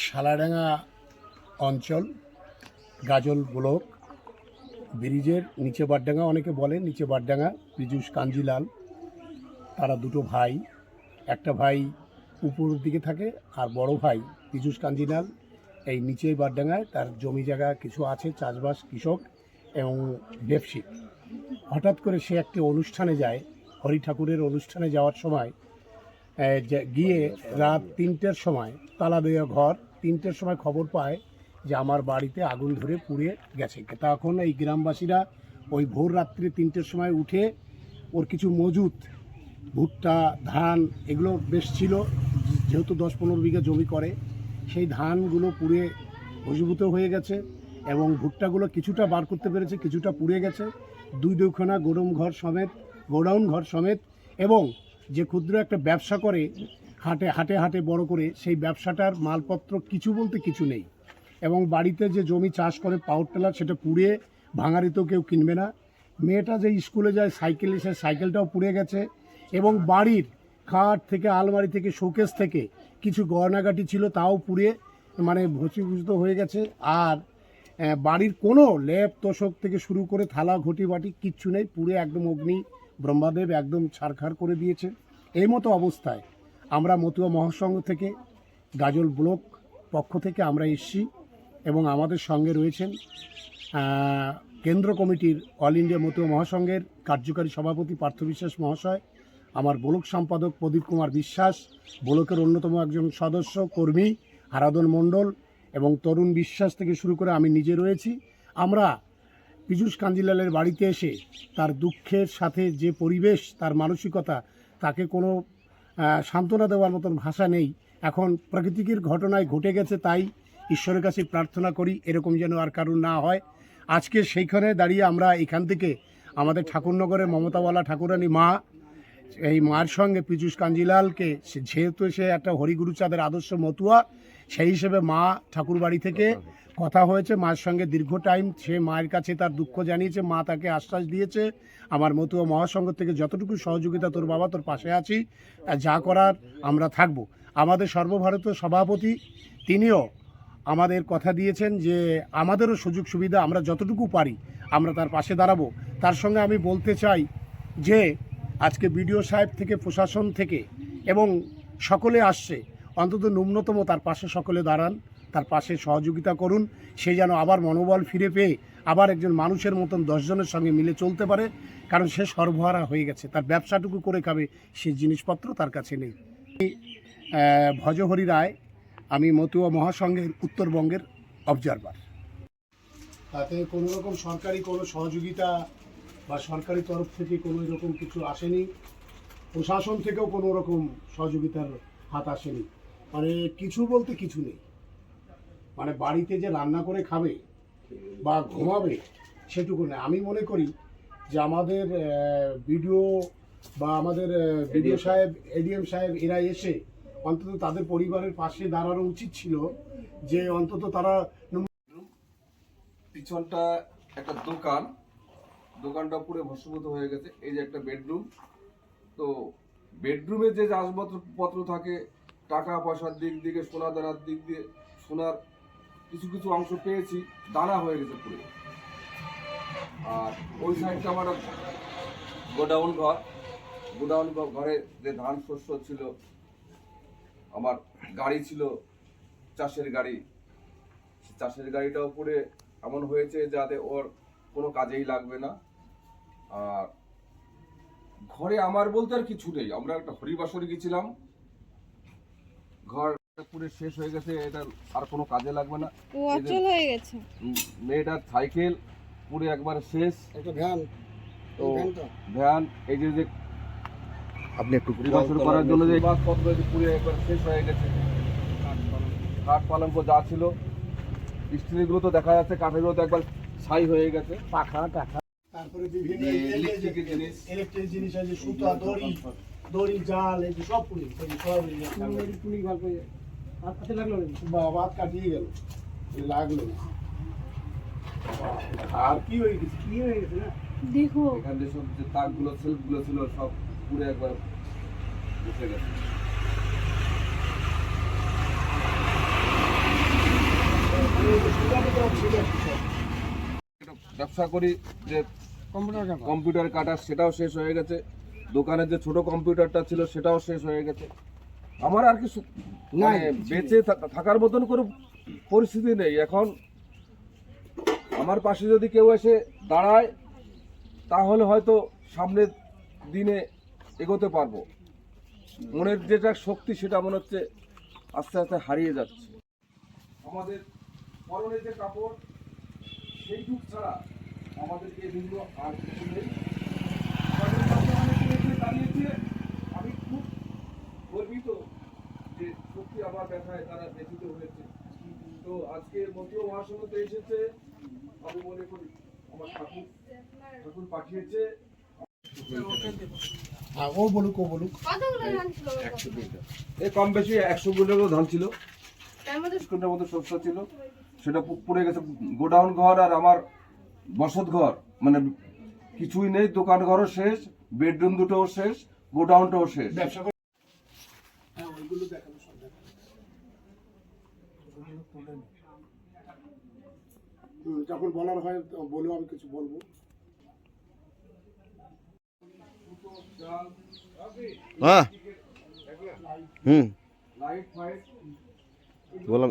শালাডাঙ্গা অঞ্চল, গাজল ব্লক, ব্রিজের নিচে বাডডাঙ্গা, অনেকে বলে নিচে বাডডাঙ্গা, পীযুষ কাঞ্জিলাল, তারা দুটো ভাই। একটা ভাই উপরের দিকে থাকে আর বড় ভাই পীযুষ কাঞ্জিলাল এই নিচে বাডডাঙ্গায়। তার জমি জায়গা কিছু আছে, চাষবাস, কৃষক এবং ব্যবসায়িক হঠাৎ করে সে একটি অনুষ্ঠানে যায় হরি ঠাকুরের অনুষ্ঠানে যাওয়ার সময় গিয়ে রাত তিনটের সময় তালা দেওয়া ঘর, তিনটের সময় খবর পায় যে আমার বাড়িতে আগুন ধরে পুড়ে গেছে। তখন এই গ্রামবাসীরা ওই ভোর রাত্রে তিনটের সময় উঠে ওর কিছু মজুত, ভুট্টা, ধান এগুলো বেশ ছিল, যেহেতু দশ পনেরো বিঘা জমি করে, সেই ধানগুলো পুড়ে ভূষীভূত হয়ে গেছে এবং ভুট্টাগুলো কিছুটা বার করতে পেরেছে, কিছুটা পুড়ে গেছে। দুই দুখানা গোডাউন ঘর সমেত, গোডাউন ঘর সমেত এবং যে ক্ষুদ্র একটা ব্যবসা করে, হাটে হাটে হাটে বড় করে, সেই ব্যবসাটার মালপত্র কিছু বলতে কিছু নেই। এবং বাড়িতে যে জমি চাষ করে পাওয়ার টেলার সেটা পুড়ে ভাঙারি তো কেউ কিনবে না। মেয়েটা যে স্কুলে যায়, সাইকেল এসে সাইকেলটাও পুড়ে গেছে এবং বাড়ির খাট থেকে, আলমারি থেকে, শোকেস থেকে কিছু গয়নাগাটি ছিল, তাও পুড়ে মানে ভসীভূষিত হয়ে গেছে। আর বাড়ির কোনো লেপ তোষক থেকে শুরু করে থালা, ঘটি, বাটি কিচ্ছু নেই, পুড়ে একদম অগ্নি ব্রহ্মাদেব একদম ছারখার করে দিয়েছে। এই মতো অবস্থায় আমরা মতুয়া মহাসংঘ থেকে গাজল ব্লক পক্ষ থেকে আমরা এসছি এবং আমাদের সঙ্গে রয়েছেন কেন্দ্র কমিটির অল ইন্ডিয়া মতুয়া মহাসংঘের কার্যকারী সভাপতি পার্থ বিশ্বাস মহাশয়, আমার ব্লক সম্পাদক প্রদীপ কুমার বিশ্বাস, ব্লকের অন্যতম একজন সদস্য, কর্মী হারাদন মণ্ডল এবং তরুণ বিশ্বাস থেকে শুরু করে আমি নিজে রয়েছি। আমরা পীযূষ কাঞ্জিলালের বাড়িতে এসে তার দুঃখের সাথে যে পরিবেশ, তার মানসিকতা, তাকে কোনো সান্ত্বনা দেওয়ার মতন ভাষা নেই। এখন প্রাকৃতিকের ঘটনায় ঘটে গেছে তাই ঈশ্বরের কাছে প্রার্থনা করি এরকম যেন আর কারণ না হয়। আজকে সেইখানে দাঁড়িয়ে আমরা এখান থেকে আমাদের ঠাকুরনগরের মমতাওয়ালা ঠাকুরানী মা, এই মার সঙ্গে পীযূষ কাঞ্জিলালকে যেহেতু সে একটা হরিগুরুচাঁদের আদর্শ মতুয়া সেই হিসেবে মা ঠাকুর বাড়ি থেকে কথা হয়েছে। মার সঙ্গে দীর্ঘ টাইম সে মায়ের কাছে তার দুঃখ জানিয়েছে মা তাকে আশ্বাস দিয়েছে আমার মতুয়া মহাসংঘ থেকে যতটুকু সহযোগিতা তোর বাবা তোর পাশে আছি যা করার আমরা থাকব। আমাদের সর্বভারতীয় সভাপতি তিনিও আমাদের কথা দিয়েছেন যে আমাদেরও সুযোগ সুবিধা আমরা যতটুকু পারি আমরা তার পাশে দাঁড়াবো। তার সঙ্গে আমি বলতে চাই যে আজকে বিডিও সাহেব থেকে প্রশাসন থেকে এবং সকলে আসছে অন্তত ন্যূনতম তার পাশে সকলে দাঁড়ান, তার পাশে সহযোগিতা করুন। সে যেন আবার মনোবল ফিরে পেয়ে আবার একজন মানুষের মতন দশজনের সঙ্গে মিলে চলতে পারে, কারণ সে সর্বহারা হয়ে গেছে। তার ব্যবসাটুকু করে খাবে সে জিনিসপত্র তার কাছে নেই। ভজহরি রায়, আমি মতুয়া মহাসংঘের উত্তরবঙ্গের অবজারভার তাতে কোনো রকম সরকারি কোনো সহযোগিতা বা সরকারি তরফ থেকে কোনো এরকম কিছু আসেনি। প্রশাসন থেকেও কোনো রকম সহযোগিতার হাত আসেনি। মানে কিছু বলতে কিছু নেই। মানে বাড়িতে যে রান্না করে খাবে বা ঘুমাবে সেটুকু না আমি মনে করি যে আমাদের বিডিও বা আমাদের বিডিও সাহেব এডিএম সাহেব এরা এসে অন্তত তাদের পরিবারের পাশে দাঁড়ানো উচিত ছিল যে অন্তত তারা পিছনটা একটা দোকান দোকানটা পুরো ভস্মীভূত হয়ে গেছে। এই যে একটা বেডরুম তো বেডরুমে যে আসবাবপত্র পত্র থাকে টাকা পয়সার দিক দিকে সোনা দানার দিক দিয়ে, সোনার কিছু কিছু অংশ পেয়েছি, দানা হয়ে গেছে পুরো। আর ওই সাইডটা আমার গোডাউন ঘর। গোডাউন ঘরে যে ধান শস্য ছিল, আমার গাড়ি ছিল, চাষের গাড়ি। চাষের গাড়িটাও পুরে এমন হয়েছে যাতে ওর কোনো কাজেই লাগবে না। আর ঘরে আমার বলতে আর কিছু নেই। আমরা একটা হরিবাসরে গেছিলাম। ঘর পুরে শেষ হয়ে গেছে এটা আর কোনো কাজে লাগবে না। ও অচল হয়ে গেছে। মেয়েটার সাইকেল পুরো একবার শেষ। একটা ভ্যান। তো। ভ্যান এই যে যে আপনি একটু হরিবাসর করার জন্য যে বাসপত্র যে পুরো একবার শেষ হয়ে গেছে। কাঠ পালঙ্ক যা ছিল স্ত্রীগুলো তো দেখা যাচ্ছে কাঠেরগুলো তো একবার ছাই হয়ে গেছে। পাখা টাকা তারপরে বিভিন্ন এই ইলেকট্রিকের জিনিস ইলেকট্রিক জিনিস আছে সুতা দড়ি। দড়ি জাল এই সব পুড়ে পুড়ি হাত হাতে লাগল বাবা হাত কাটিয়ে গেল। লাগল আর কি হয়ে গেছে? কি হয়ে গেছে না? দেখো। এখানে সব যে তাকগুলো সেলফগুলো ছিল সব পুরো একবার বসে গেছে। ব্যবসা করি যে কম্পিউটার কাটার সেটাও শেষ হয়ে গেছে। দোকানের যে ছোট কম্পিউটারটা ছিল সেটাও শেষ হয়ে গেছে। আমার আর কিছু মানে বেঁচে থাকার মতন কোনো পরিস্থিতি নেই। এখন আমার পাশে যদি কেউ এসে দাঁড়ায় তাহলে হয়তো সামনের দিনে এগোতে পারব। মনের যেটা শক্তি সেটা মনে হচ্ছে আস্তে আস্তে হারিয়ে যাচ্ছে। আমাদের পরনে যে কাপড় সেইটুক ছাড়া আমাদেরকে এগুলো আর কিছু নেই আমাদের কাছে অনেকে এসে দাঁড়িয়েছে। আমি খুব গর্বিত যে সত্যি আমার ব্যথায় তারা ব্যথিত হয়েছে। তো আজকে মতীয় মহাসভাতে এসেছে আমি মনে করি আমার ঠাকুর ঠাকুর পাঠিয়েছে। হ্যাঁ ও বলুক ও বলুক। কতগুলো এই কম বেশি একশো কুইন্টালও ধান ছিল। কুইন্টাল মতো শস্য ছিল। সেটা পুড়ে গেছে। গোডাউন ঘর আর আমার বসত ঘর মানে কিছুই নেই দোকান ঘরও শেষ। বেডরুম দুটোও শেষ গোডাউনটাও শেষ। ব্যবসা করে হ্যাঁ ওইগুলো সব যখন বলার হয় তো বলেও আমি কিছু বলব। হ্যাঁ। হুম। বললাম